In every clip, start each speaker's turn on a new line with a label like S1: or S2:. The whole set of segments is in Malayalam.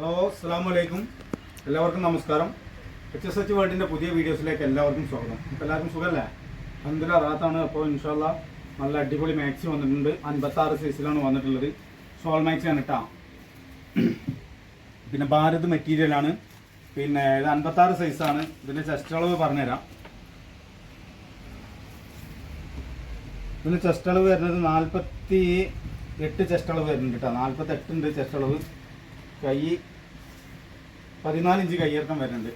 S1: ഹലോ അസ്സാം വലൈക്കും എല്ലാവർക്കും നമസ്കാരം. എച്ച് എസ് എച്ച് വേൾഡിന്റെ പുതിയ വീഡിയോസിലേക്ക് എല്ലാവർക്കും സ്വാഗതം. ഇപ്പോൾ എല്ലാവർക്കും സുഖമല്ലേ അന്തില റാത്താണ് അപ്പോൾ ഇൻഷാല്ല നല്ല അടിപൊളി മാക്സി വന്നിട്ടുണ്ട്. അൻപത്താറ് സൈസിലാണ് വന്നിട്ടുള്ളത്. മാക്സി ആണ് കേട്ടോ പിന്നെ ഭാരത് മെറ്റീരിയലാണ് പിന്നെ ഇത് അൻപത്താറ് സൈസാണ് ഇതിന്റെ ചെസ്റ്റ് അളവ് പറഞ്ഞുതരാം. ഇതിന് ചെസ്റ്റ് അളവ് വരുന്നത് നാൽപ്പത്തി എട്ട് ചെസ്റ്റ് അളവ് വരുന്നുണ്ട് കേട്ടോ നാൽപ്പത്തെട്ടുണ്ട് ചെസ്റ്റ് അളവ്. കൈ പതിനാല് ഇഞ്ച് കയ്യിറക്കം വരുന്നുണ്ട്.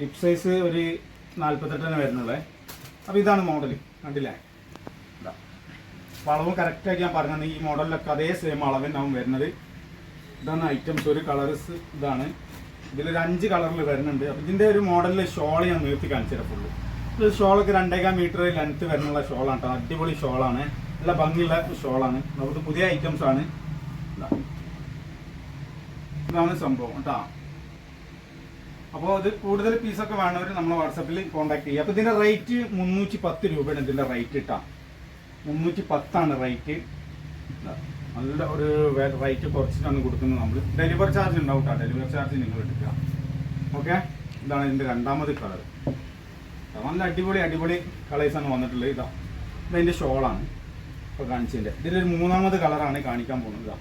S1: ഹിപ് സൈസ് ഒരു നാൽപ്പത്തെട്ടാണ് വരുന്നുള്ളത് അപ്പോൾ ഇതാണ് മോഡൽ കണ്ടില്ലേ? ഇതാ. അളവ് കറക്റ്റായിട്ട് ഞാൻ പറഞ്ഞത് ഈ മോഡലിലൊക്കെ അതേ സെയിം അളവിനാവും വരുന്നത്. ഇതാണ് ഐറ്റംസ് ഒരു കളേഴ്സ് ഇതാണ്. ഇതിലൊരു അഞ്ച് കളറിൽ വരുന്നുണ്ട്. അപ്പോൾ ഇതിന്റെ ഒരു മോഡലിൽ ഷോൾ ഞാൻ നിർത്തി കാണിച്ചുതരാം ഇത് ഷോളൊക്കെ രണ്ടേകാൽ മീറ്റർ ലെങ്ത്ത് വരുന്നുള്ള ഷോളാണ് കേട്ടോ. അടിപൊളി ഷോളാണ് നല്ല ഭംഗിയുള്ള ഷോളാണ് നമുക്ക് പുതിയ ഐറ്റംസ് ആണ്. ഇതാ. ഇതാണ് സംഭവം കേട്ടോ. അപ്പോൾ അത് കൂടുതൽ പീസൊക്കെ വേണവർ നമ്മളെ വാട്സപ്പിൽ കോൺടാക്ട് ചെയ്യുക. അപ്പോൾ ഇതിന്റെ റേറ്റ് മുന്നൂറ്റി പത്ത് രൂപയാണ് ഇതിന്റെ റേറ്റ് ഇട്ടാ മുന്നൂറ്റി പത്താണ് റേറ്റ് നല്ല ഒരു റേറ്റ് കുറച്ചിട്ടാണ് കൊടുക്കുന്നത് നമ്മൾ ഡെലിവറി ചാർജ് ഉണ്ടാവും കേട്ടോ. ഡെലിവറി ചാർജ് നിങ്ങൾ എടുക്കുക. ഓക്കെ ഇതാണ് ഇതിന്റെ രണ്ടാമത് കളർ നല്ല അടിപൊളി അടിപൊളി കളേഴ്സാണ് വന്നിട്ടുള്ളത്. ഇതാ ഇതതിന്റെ ഷോളാണ് ഇപ്പോൾ കാണിച്ചതിന്റെ ഇതിലൊരു മൂന്നാമത് കളറാണ് കാണിക്കാൻ പോകുന്നത്. ഇതാ.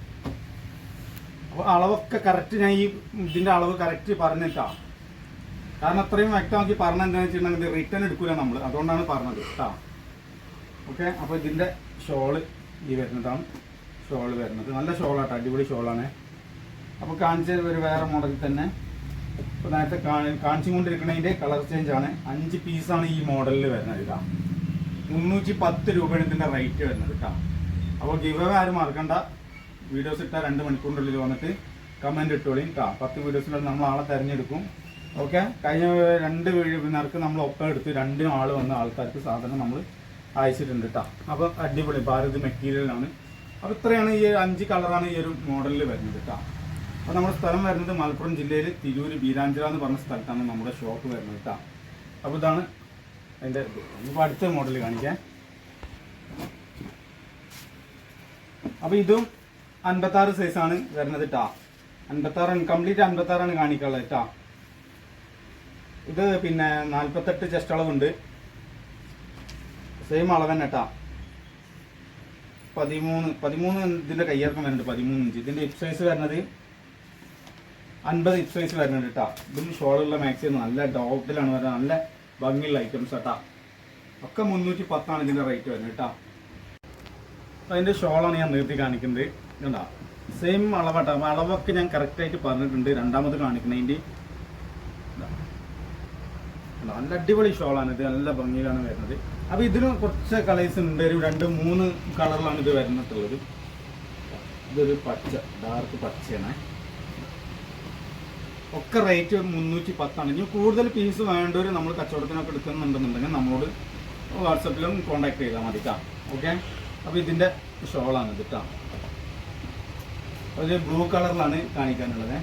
S1: അളവൊക്കെ കറക്റ്റ് ഞാൻ ഈ ഇതിന്റെ അളവ് കറക്റ്റ് പറഞ്ഞിട്ടാ. കാരണം അത്രയും വ്യക്തമാക്കി പറഞ്ഞ എന്താണെന്ന് വെച്ചിട്ടുണ്ടെങ്കിൽ റിട്ടേൺ എടുക്കൂല നമ്മൾ അതുകൊണ്ടാണ് പറഞ്ഞത് കേട്ടോ ഓക്കെ അപ്പോൾ ഇതിന്റെ ഷോൾ ഈ വരുന്നതാണ്. ഷോൾ വരുന്നത്. നല്ല ഷോളാട്ടോ അടിപൊളി ഷോളാണ് അപ്പോൾ കാണിച്ച ഒരു വേറെ മോഡലിൽ തന്നെ. ഇപ്പോൾ നേരത്തെ കാണി- കാണിച്ചുകൊണ്ടിരിക്കുന്നതിന്റെ കളർ ചേഞ്ച് ആണ്. അഞ്ച് പീസാണ് ഈ മോഡലിൽ വരുന്നത് ഇതാ മുന്നൂറ്റി പത്ത് രൂപയാണ് ഇതിന്റെ റേറ്റ് വരുന്നത് കേട്ടോ അപ്പോൾ ഗിവ് ആരും മറക്കണ്ട. വീഡിയോസ് ഇട്ടാൽ രണ്ട് മണിക്കൂറിനുള്ളിൽ വന്നിട്ട് കമന്റ് ഇട്ടോളി കേട്ടോ പത്ത് വീഡിയോസിനുള്ളിൽ നമ്മൾ ആളെ തിരഞ്ഞെടുക്കും. ഓക്കെ കഴിഞ്ഞ രണ്ട് വീഡിയോക്ക് നമ്മൾ ഒപ്പം എടുത്ത് രണ്ടും ആൾ വന്ന ആൾക്കാർക്ക് സാധനം നമ്മൾ അയച്ചിട്ടുണ്ട് കേട്ടോ അപ്പോൾ അടിപൊളി. ഭാരത് മെറ്റീരിയലാണ് അപ്പോൾ ഇത്രയാണ് ഈ അഞ്ച് കളറാണ് ഈ ഒരു മോഡലിൽ വരുന്നത് കേട്ടോ അപ്പോൾ നമ്മുടെ സ്ഥലം വരുന്നത് മലപ്പുറം ജില്ലയിൽ തിരൂര് ബീരാഞ്ചിറ എന്ന് പറഞ്ഞ സ്ഥലത്താണ് നമ്മുടെ ഷോപ്പ് വരുന്നത് കേട്ടോ അപ്പോൾ ഇതാണ് അതിന്റെ ഇപ്പോൾ അടുത്ത മോഡൽ കാണിക്കാം. അപ്പോൾ ഇതും അൻപത്താറ് ആണ് വരുന്നത് ട്ടാ. അൻപത്താറാണ് കംപ്ലീറ്റ് അൻപത്താറാണ് കാണിക്കാനുള്ളത് ടാ ഇത് പിന്നെ നാൽപ്പത്തെട്ട് ചെസ്റ്റ് അളവുണ്ട്. സെയിം അളവ് തന്നെ ടാ പതിമൂന്ന് പതിമൂന്ന് ഇതിന്റെ കയ്യിറക്കം വരുന്നുണ്ട് പതിമൂന്ന് ഇഞ്ച് ഇതിന്റെ ഹിപ് സൈസ് വരുന്നത് അൻപത് ഹിപ് സൈസ് വരുന്നുണ്ട് കേട്ടോ ഇതും ഷോളുള്ള മാക്സിമം നല്ല ഡോട്ടിലാണ് വരുന്നത്. നല്ല ഭംഗിയുള്ള ഐറ്റംസ് കേട്ടാ ഒക്കെ മുന്നൂറ്റി പത്താണ് ഇതിന്റെ റേറ്റ് വരുന്നത് കേട്ടാ അതിന്റെ ഷോളാണ് ഞാൻ നിർത്തി കാണിക്കുന്നത്. കണ്ടാ? സെയിം അളവാട്ടോ. അളവൊക്കെ ഞാൻ കറക്റ്റായിട്ട് പറഞ്ഞിട്ടുണ്ട്. രണ്ടാമത് കാണിക്കുന്നതിന്റെ. ഇതാ. നല്ല അടിപൊളി ഷോളാണ് ഇത്. നല്ല ഭംഗിയിലാണ് വരുന്നത്. അപ്പോൾ ഇതിന് കുറച്ച് കളേഴ്സ് ഉണ്ട്. ഒരു രണ്ട് മൂന്ന് കളറിലാണ് ഇത് വരുന്നിട്ടുള്ളത്. ഇതൊരു പച്ച ഡാർക്ക് പച്ചയാണ്. ഒക്കെ റേറ്റ് മുന്നൂറ്റി പത്താണ് ഇനി കൂടുതൽ പീസ് വേണ്ടവർ നമ്മൾ കച്ചവടത്തിനൊക്കെ എടുക്കുന്നുണ്ടെന്നുണ്ടെങ്കിൽ നമ്മളോട് വാട്സപ്പിലും കോൺടാക്ട് ചെയ്താൽ മതി കേട്ടോ ഓക്കെ അപ്പോൾ ഇതിന്റെ ഷോളാണ് ഇത് കേട്ടോ ഒരു ബ്ലൂ കളറിലാണ് കാണിക്കാനുള്ളത്.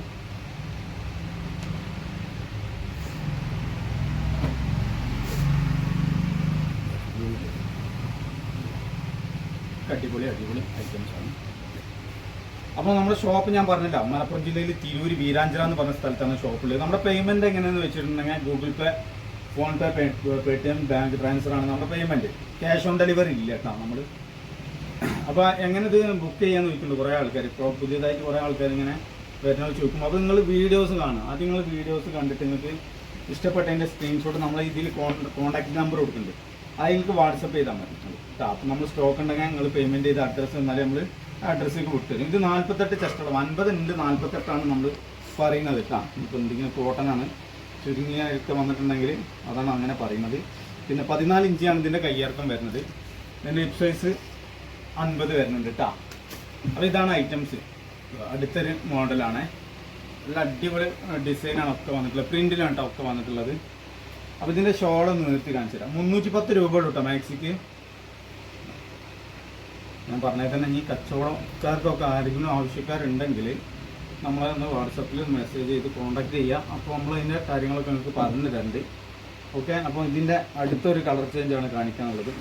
S1: അടിപൊളി അടിപൊളി ഐറ്റംസ് ആണ്. അപ്പോൾ നമ്മുടെ ഷോപ്പ് ഞാൻ പറഞ്ഞില്ല മലപ്പുറം ജില്ലയിൽ തിരൂര് വീരാഞ്ചിറ എന്ന് പറഞ്ഞ സ്ഥലത്താണ് ഷോപ്പുള്ളത് നമ്മുടെ പേയ്മെന്റ് എങ്ങനെയാണെന്ന് വെച്ചിട്ടുണ്ടെങ്കിൽ Google Pay PhonePe Paytm bank transfer ആണ് നമ്മുടെ പേയ്മെന്റ് ക്യാഷ് ഓൺ ഡെലിവറി ഇല്ല കേട്ടോ നമ്മൾ അപ്പോൾ എങ്ങനെ ഇത് ബുക്ക് ചെയ്യാന്ന് ചോദിക്കുന്നുണ്ട് കുറേ ആൾക്കാർ ഇപ്പോൾ പുതിയതായിട്ട് കുറേ ആൾക്കാർ ഇങ്ങനെ വരുന്ന ചോദിക്കും അപ്പോൾ നിങ്ങൾ വീഡിയോസ് കാണുക ആദ്യം നിങ്ങൾ വീഡിയോസ് കണ്ടിട്ട് നിങ്ങൾക്ക് ഇഷ്ടപ്പെട്ടതിന്റെ സ്ക്രീൻഷോട്ട് നമ്മൾ ഇതിൽ കോൺടാക്ട് നമ്പർ കൊടുക്കുന്നുണ്ട്. നിങ്ങൾക്ക് വാട്സപ്പ് ചെയ്താൽ മതി. അപ്പൊ അപ്പോൾ നമ്മൾ സ്റ്റോക്ക് ഉണ്ടെങ്കിൽ നിങ്ങൾ പേയ്മെന്റ് ചെയ്ത അഡ്രസ്സ് എന്നാലും നമ്മൾ അഡ്രസ്സിലേക്ക് വിട്ടുതരും ഇത് നാൽപ്പത്തെട്ട് ചെസ്റ്റോളം അൻപത് ഉണ്ട് നാൽപ്പത്തെട്ടാണ് നമ്മൾ പറയുന്നത് കേട്ടോ ഇപ്പോൾ എന്തെങ്കിലും കോട്ടനാണ് ചുരുങ്ങിയ ഒക്കെ വന്നിട്ടുണ്ടെങ്കിൽ അതാണ് അങ്ങനെ പറയുന്നത്. പിന്നെ പതിനാല് ഇഞ്ചാണ് ഇതിന്റെ കയ്യിറക്കം വരുന്നത്. ഇതിന്റെ ലിപ് സൈസ് അൻപത് വരുന്നുണ്ട് കേട്ടോ അപ്പോൾ ഇതാണ് ഐറ്റംസ് അടുത്തൊരു മോഡലാണ് നല്ല അടിപൊളി ഡിസൈനാണ് ഒക്കെ വന്നിട്ടുള്ളത്. പ്രിന്റിലാണ് കേട്ടോ ഒക്കെ വന്നിട്ടുള്ളത്. അപ്പോൾ ഇതിന്റെ ഷോൾ ഒന്ന് നിർത്തി കാണിച്ചു തരാം. മുന്നൂറ്റി പത്ത് രൂപ കേട്ടോ മാക്സിക്ക് ഞാൻ പറഞ്ഞാൽ തന്നെ ഈ കച്ചവടക്കാർക്കൊക്കെ ആരെങ്കിലും ആവശ്യക്കാരുണ്ടെങ്കിൽ നമ്മളൊന്ന് വാട്സപ്പിൽ മെസ്സേജ് ചെയ്ത് കോൺടാക്ട് ചെയ്യുക അപ്പോൾ നമ്മൾ കാര്യങ്ങളൊക്കെ നിങ്ങൾക്ക് പറഞ്ഞു തരുന്നുണ്ട് ഓക്കെ അപ്പോൾ ഇതിന്റെ അടുത്തൊരു കളർ ചേഞ്ചാണ് കാണിക്കാനുള്ളത്.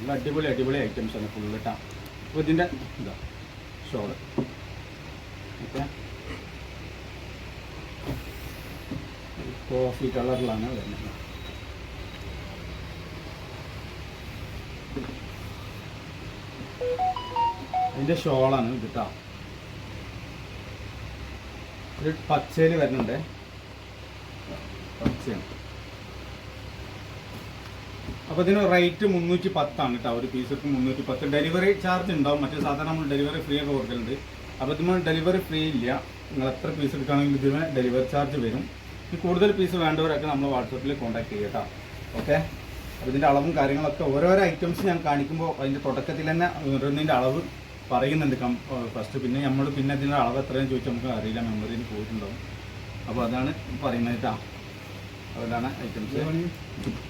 S1: നല്ല അടിപൊളി അടിപൊളി ഐറ്റംസ് ആണ് ഫുള്ള് കേട്ടോ അപ്പോൾ ഇതിന്റെ ഇതാ ഷോൾ. ഓക്കെ. കോഫി കളറിലാണ് വരുന്നത്. അതിന്റെ ഷോളാണ് ഇത് കേട്ടോ ഒരു പച്ചയിൽ വരുന്നുണ്ട്. പച്ചയാണ് അപ്പോൾ ഇതിന് റേറ്റ് മുന്നൂറ്റി പത്താണ് കേട്ടോ ഒരു പീസൊക്കെ മുന്നൂറ്റി പത്ത് ഡെലിവറി ചാർജ് ഉണ്ടാവും. മറ്റേ സാധാരണ നമ്മൾ ഡെലിവറി ഫ്രീ ഒക്കെ കൊടുക്കലുണ്ട്. അപ്പോൾ ഇതിന് ഡെലിവറി ഫ്രീ ഇല്ല. നിങ്ങൾ എത്ര പീസ് എടുക്കുകയാണെങ്കിൽ ഇതിന് ഡെലിവറി ചാർജ് വരും. ഈ കൂടുതൽ പീസ് വേണ്ടവരൊക്കെ നമ്മൾ വാട്സപ്പിൽ കോൺടാക്ട് ചെയ്യുക കേട്ടോ ഓക്കെ അപ്പോൾ ഇതിന്റെ അളവും കാര്യങ്ങളൊക്കെ ഓരോരോ ഐറ്റംസ് ഞാൻ കാണിക്കുമ്പോൾ അതിന്റെ തുടക്കത്തിൽ തന്നെ ഓരോന്നിന്റെ അളവ് പറയുന്നുണ്ട്. കം ഫസ്റ്റ് പിന്നെ നമ്മൾ പിന്നെ ഇതിന്റെ അളവ് എത്രയെന്ന് ചോദിച്ചാൽ നമുക്ക് അറിയില്ല. മെമ്മറിയിൽ പോയിട്ടുണ്ടാവും. അപ്പോൾ അതാണ് പറയുന്നത് കേട്ടോ അതാണ് ഐറ്റംസ്